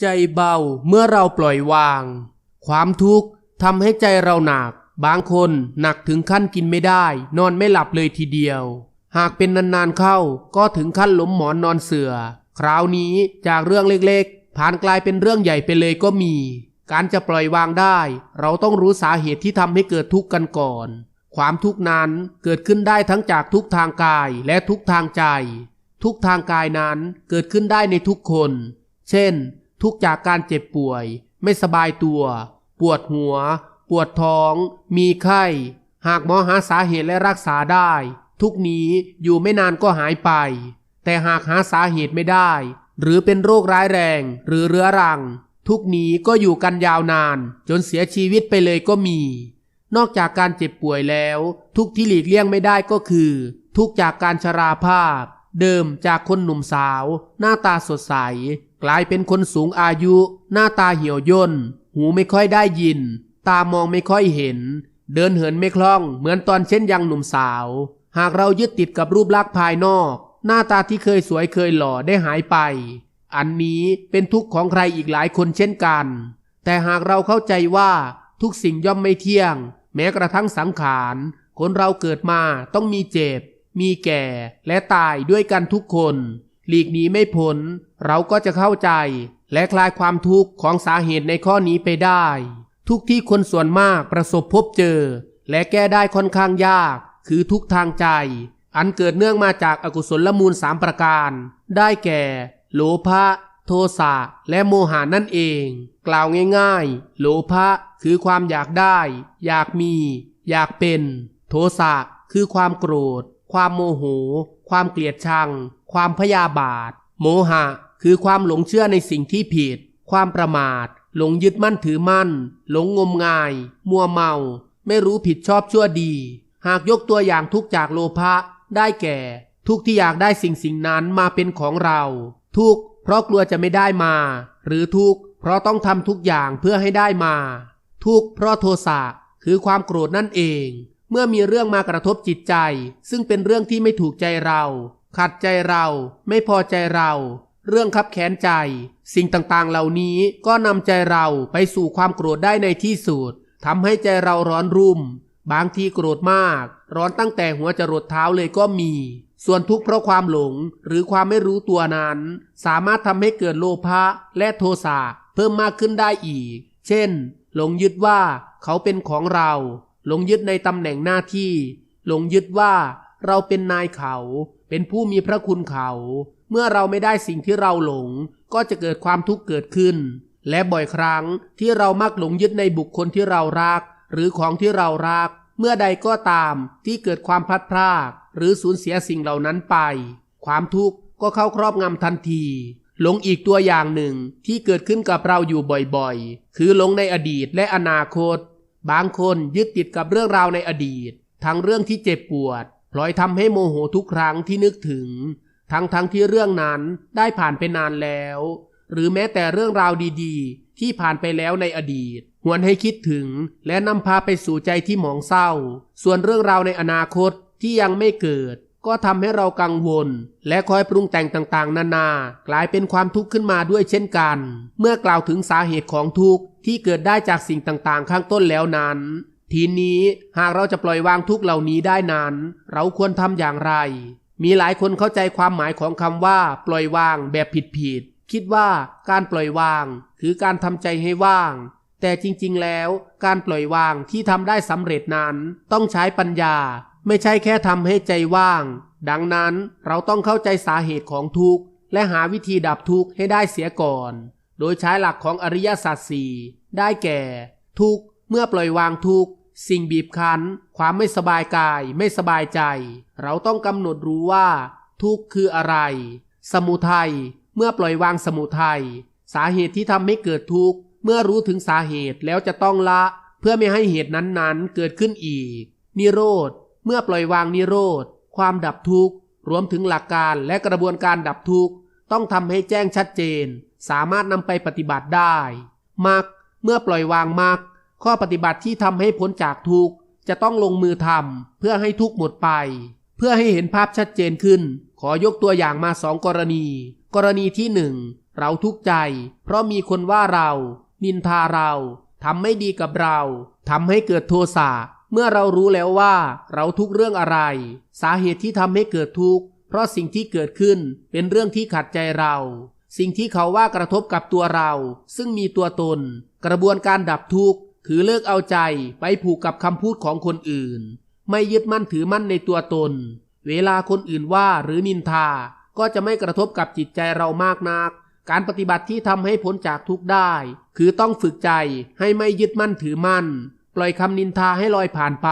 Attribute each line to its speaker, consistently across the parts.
Speaker 1: ใจเบาเมื่อเราปล่อยวาง ความทุกข์ทำให้ใจเราหนัก บางคนหนักถึงขั้นกินไม่ได้ นอนไม่หลับเลยทีเดียว หากเป็นนานๆเข้าก็ถึงขั้นล้มหมอนนอนเสือคราวนี้จากเรื่องเล็กๆ ผ่านกลายเป็นเรื่องใหญ่ไปเลยก็มี การจะปล่อยวางได้ เราต้องรู้สาเหตุที่ทำให้เกิดทุกข์กันก่อน ความทุกข์นั้นเกิดขึ้นได้ทั้งจากทุกทางกายและทุกทางใจ ทุกทางกายนั้นเกิดขึ้นได้ในทุกคน เช่น ทุกจากการเจ็บป่วย ไม่สบายตัว ปวดหัว ปวดท้อง มีไข้ หากหมอหาสาเหตุและรักษาได้ ทุกนี้อยู่ไม่นานก็หายไป แต่หากหาสาเหตุไม่ได้ หรือเป็นโรคร้ายแรง หรือเรื้อรัง ทุกนี้ก็อยู่กันยาวนาน จนเสียชีวิตไปเลยก็มี นอกจากการเจ็บป่วยแล้ว ทุกที่หลีกเลี่ยงไม่ได้ก็คือ ทุกจากการชราภาพเดิมจากคนหนุ่มสาว หน้าตาสดใส กลายเป็นคนสูงอายุ หน้าตาเหี่ยวย่น หูไม่ค่อยได้ยิน ตามองไม่ค่อยเห็น เดินเหินไม่คล่อง เหมือนตอนเช่นยังหนุ่มสาว หากเรายึดติดกับรูปลักษณ์ภายนอก หน้าตาที่เคยสวยเคยหล่อได้หายไป อันนี้เป็นทุกข์ของใครอีกหลายคนเช่นกัน แต่หากเราเข้าใจว่าทุกสิ่งย่อมไม่เที่ยง แม้กระทั่งสังขาร คนเราเกิดมาต้องมีเจ็บ มีแก่และตายด้วยกันทุกคน หลีกหนีไม่พ้นเราก็จะเข้าใจ และคลายความทุกข์ของสาเหตุในข้อนี้ไปได้ ทุกที่คนส่วนมากประสบพบเจอ และแก้ได้ค่อนข้างยาก คือทุกทางใจ อันเกิดเนื่องมาจากอากุศลลมูลสามประการ ได้แก่ โลภะโทสะและโมหานั่นเอง กล่าวง่ายๆ โลภะคือความอยากได้ อยากมี อยากเป็น โทสะคือความโกรธ ความโมโห ความเกลียดชัง ความพยาบาท โมหะ คือความหลงเชื่อในสิ่งที่ผิด ความประมาท หลงยึดมั่นถือมั่น หลงงมงาย มัวเมา ไม่รู้ผิดชอบชั่วดี หากยกตัวอย่างทุกจากโลภะได้แก่ ทุกที่อยากได้สิ่งสิ่งนั้นมาเป็นของเรา ทุกเพราะกลัวจะไม่ได้มา หรือทุกเพราะต้องทำทุกอย่างเพื่อให้ได้มา ทุกเพราะโทสะคือความโกรธนั่นเอง เมื่อมีเรื่องมากระทบจิตใจ ซึ่งเป็นเรื่องที่ไม่ถูกใจเราขัดใจเรา ไม่พอใจเรา เรื่องคับแค้นใจ สิ่งต่างๆเหล่านี้ก็นำใจเราไปสู่ความโกรธได้ในที่สุดทำให้ใจเราร้อนรุ่ม บางทีโกรธมาก ร้อนตั้งแต่หัวจรดเท้าเลยก็มี ส่วนทุกข์เพราะความหลงหรือความไม่รู้ตัวนั้น สามารถทำให้เกิดโลภะและโทสะเพิ่มมากขึ้นได้อีก เช่น หลงยึดว่าเขาเป็นของเรา หลงยึดในตำแหน่งหน้าที่ หลงยึดว่า เราเป็นนายเขา เป็นผู้มีพระคุณเขา เมื่อเราไม่ได้สิ่งที่เราหลง ก็จะเกิดความทุกข์เกิดขึ้น และบ่อยครั้งที่เรามักหลงยึดในบุคคลที่เรารัก หรือของที่เรารัก เมื่อใดก็ตามที่เกิดความพลัดพราก หรือสูญเสียสิ่งเหล่านั้นไป ความทุกข์ก็เข้าครอบงำทันที หลงอีกตัวอย่างหนึ่งที่เกิดขึ้นกับเราอยู่บ่อยๆ คือหลงในอดีตและอนาคต บางคนยึดติดกับเรื่องราวในอดีต ทั้งเรื่องที่เจ็บปวด พลอยทำให้โมโหทุกครั้งที่นึกถึง ทั้งทั้งที่เรื่องนั้นได้ผ่านไปนานแล้ว หรือแม้แต่เรื่องราวดีๆ ที่ผ่านไปแล้วในอดีตหวนให้คิดถึงและนำพาไปสู่ใจที่หมองเศร้า ส่วนเรื่องราวในอนาคตที่ยังไม่เกิด ก็ทำให้เรากังวล และคอยปรุงแต่งต่างๆ นานากลายเป็นความทุกข์ขึ้นมาด้วยเช่นกัน เมื่อกล่าวถึงสาเหตุของทุกข์ที่เกิดได้จากสิ่งต่างๆ ข้างต้นแล้วนั้น ทีนี้หากเราจะปล่อยวางทุกเหล่านี้ได้นั้น เราควรทำอย่างไร มีหลายคนเข้าใจความหมายของคำว่า ปล่อยวางแบบผิดๆคิดว่าการปล่อยวาง คือการทำใจให้ว่าง แต่จริงๆแล้ว การปล่อยวางที่ทำได้สำเร็จนั้น ต้องใช้ปัญญา ไม่ใช่แค่ทำให้ใจว่าง ดังนั้นเราต้องเข้าใจสาเหตุของทุกข์ และหาวิธีดับทุกข์ให้ได้เสียก่อน โดยใช้หลักของอริยสัจสี่ได้แก่ ทุกข์ เมื่อปล่อยวางทุกสิ่งบีบคั้น ความไม่สบายกาย ไม่สบายใจ เราต้องกำหนดรู้ว่า ทุกคืออะไร สมุทัยเมื่อปล่อยวางสมุทัยสาเหตุที่ทำให้เกิดทุกข์ เมื่อรู้ถึงสาเหตุแล้วจะต้องละ เพื่อไม่ให้เหตุนั้นๆ เกิดขึ้นอีก นิโรธ เมื่อปล่อยวางนิโรธ ความดับทุกข์ รวมถึงหลักการและกระบวนการดับทุกข์ ต้องทำให้แจ้งชัดเจน สามารถนำไปปฏิบัติได้มรรคเมื่อปล่อยวางมรรค ข้อปฏิบัติที่ทำให้พ้นจากทุกข์จะต้องลงมือทำเพื่อให้ทุกข์หมดไป เพื่อให้เห็นภาพชัดเจนขึ้น ขอยกตัวอย่างมาสองกรณี กรณีที่หนึ่งเราทุกข์ใจ เพราะมีคนว่าเรา นินทาเราทำไม่ดีกับเราทำให้เกิดโทสะเมื่อเรารู้แล้วว่า เราทุกเรื่องอะไร สาเหตุที่ทำให้เกิดทุกข์เพราะสิ่งที่เกิดขึ้นเป็นเรื่องที่ขัดใจเรา สิ่งที่เขาว่ากระทบกับตัวเรา ซึ่งมีตัวตน กระบวนการดับทุกข์ คือเลิกเอาใจไปผูกกับคำพูดของคนอื่น ไม่ยึดมั่นถือมั่นในตัวตน เวลาคนอื่นว่าหรือนินทา ก็จะไม่กระทบกับจิตใจเรามากนัก การปฏิบัติที่ทำให้พ้นจากทุกข์ได้ คือต้องฝึกใจให้ไม่ยึดมั่นถือมั่น ปล่อยคำนินทาให้ลอยผ่านไป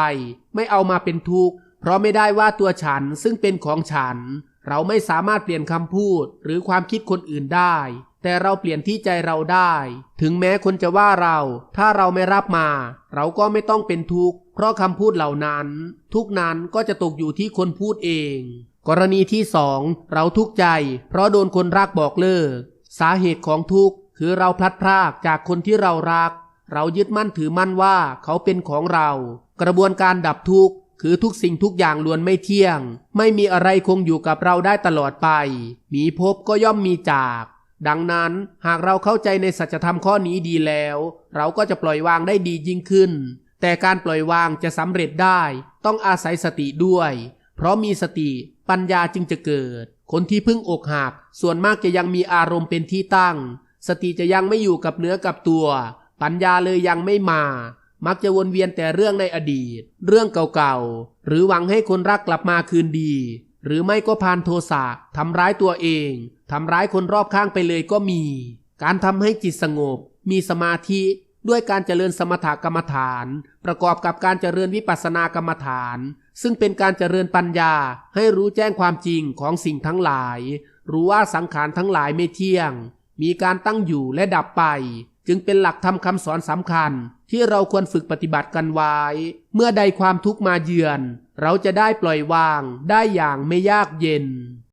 Speaker 1: ไม่เอามาเป็นทุกข์ เพราะไม่ได้ว่าตัวฉันซึ่งเป็นของฉัน เราไม่สามารถเปลี่ยนคำพูดหรือความคิดคนอื่นได้ แต่เราเปลี่ยนที่ใจเราได้ ถึงแม้คนจะว่าเรา ถ้าเราไม่รับมา เราก็ไม่ต้องเป็นทุกข์ เพราะคำพูดเหล่านั้น ทุกนั้นก็จะตกอยู่ที่คนพูดเอง กรณีที่สองเราทุกข์ใจ เพราะโดนคนรักบอกเลิก สาเหตุของทุกข์คือเราพลัดพรากจากคนที่เรารัก เรายึดมั่นถือมั่นว่าเขาเป็นของเรา กระบวนการดับทุกข์คือทุกสิ่งทุกอย่างล้วนไม่เที่ยง ไม่มีอะไรคงอยู่กับเราได้ตลอดไป มีพบก็ย่อมมีจาก ดังนั้นหากเราเข้าใจในสัจธรรมข้อนี้ดีแล้ว เราก็จะปล่อยวางได้ดียิ่งขึ้น แต่การปล่อยวางจะสำเร็จได้ ต้องอาศัยสติด้วย เพราะมีสติปัญญาจึงจะเกิด คนที่เพิ่งอกหัก ส่วนมากจะยังมีอารมณ์เป็นที่ตั้ง สติจะยังไม่อยู่กับเนื้อกับตัว ปัญญาเลยยังไม่มา มักจะวนเวียนแต่เรื่องในอดีต เรื่องเก่าๆหรือหวังให้คนรักกลับมาคืนดี หรือไม่ก็พานโทสะทำร้ายตัวเองทำร้ายคนรอบข้างไปเลยก็มี การทำให้จิตสงบ มีสมาธิด้วยการเจริญสมถกรรมฐาน ประกอบกับการเจริญวิปัสสนากรรมฐาน ซึ่งเป็นการเจริญปัญญาให้รู้แจ้งความจริงของสิ่งทั้งหลาย รู้ว่าสังขารทั้งหลายไม่เที่ยง มีการตั้งอยู่และดับไป จึงเป็นหลักธรรมคำสอนสำคัญ ที่เราควรฝึกปฏิบัติกันไว้ เมื่อใดความทุกข์มาเยือน เราจะได้ปล่อยวางได้อย่างไม่ยากเย็น